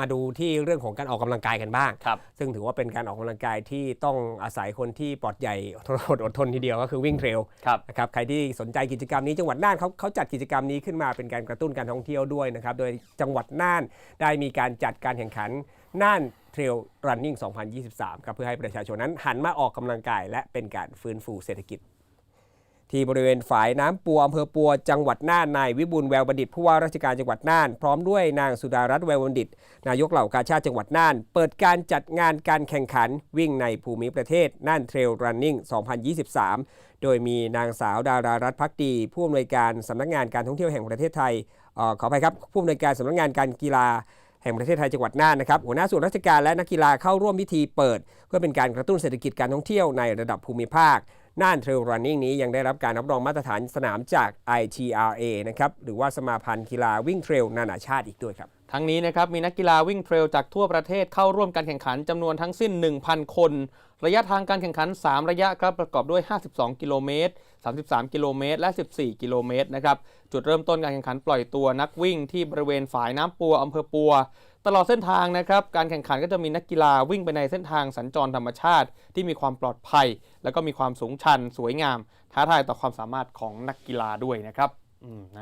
มาดูที่เรื่องของการออกกำลังกายกันบ้าง ครับ ซึ่งถือว่าเป็นการออกกำลังกายที่ต้องอาศัยคนที่ปลอดใหญ่อดทนอดทนทีเดียวก็คือวิ่งเทรลครับนะครับ ใครที่สนใจกิจกรรมนี้จังหวัดน่านเขาเขาจัดกิจกรรมนี้ขึ้นมาเป็นการกระตุ้นการท่องเที่ยวด้วยนะครับ โดยจังหวัดน่านได้มีการจัดการแข่งขันน่านเทรลรันนิ่ง 2023 ครับเพื่อให้ประชาชนนั้นหันมาออกกำลังกาย และเป็นการฟื้นฟูเศรษฐกิจ ที่บริเวณฝายน้ำปัวอำเภอปัวจังหวัดน่านนายวิบูลแววบัณฑิตผู้ว่าราชการจังหวัดน่าน พร้อมด้วยนางสุดารัตน์แววบัณฑิต นายกเหล่ากาชาติจังหวัดน่าน เปิดการจัดงานการแข่งขันวิ่งในภูมิประเทศน่านเทรลรันนิ่ง 2023 โดยมีนางสาวดารารัตน์พักดี ผู้อำนวยการสำนักงานการท่องเที่ยวแห่งประเทศไทยออขออภัยครับผู้อำนวยการสำนักงานการกีฬาแห่งประเทศไทยจังหวัดน่านนะครับหัวหน้าส่วนราชการและนักกีฬาเข้าร่วมพิธีเปิด เพื่อเป็นการกระตุ้นเศรษฐกิจการท่องเที่ยวในระดับภูมิภาค น่านเทรลรันนิ่งนี้ยังได้รับการรับรองมาตรฐานสนามจาก ITRA นะครับหรือว่าสมาพันธ์กีฬาวิ่งเทรลนานาชาติอีกด้วยครับ ทั้งนี้นะครับมีนักกีฬาวิ่งเทรลจากทั่วประเทศเข้าร่วมการแข่งขันจำนวนทั้งสิ้น 1,000 คน ระยะทางการแข่งขัน 3 ระยะครับประกอบด้วย 52 กิโลเมตร 33 กิโลเมตร และ 14 กิโลเมตรนะครับจุดเริ่มต้นการแข่งขันปล่อยตัวนักวิ่งที่บริเวณฝายน้ำปัวอำเภอปัว ตลอดเส้นทางนะครับการแข่งขันก็จะมีนักกีฬาวิ่งไปในเส้นทางสัญจรธรรมชาติ ที่มีความปลอดภัย แล้วก็มีความสูงชัน สวยงาม ท้าทายต่อความสามารถของนักกีฬาด้วยนะครับอืมนะฮะ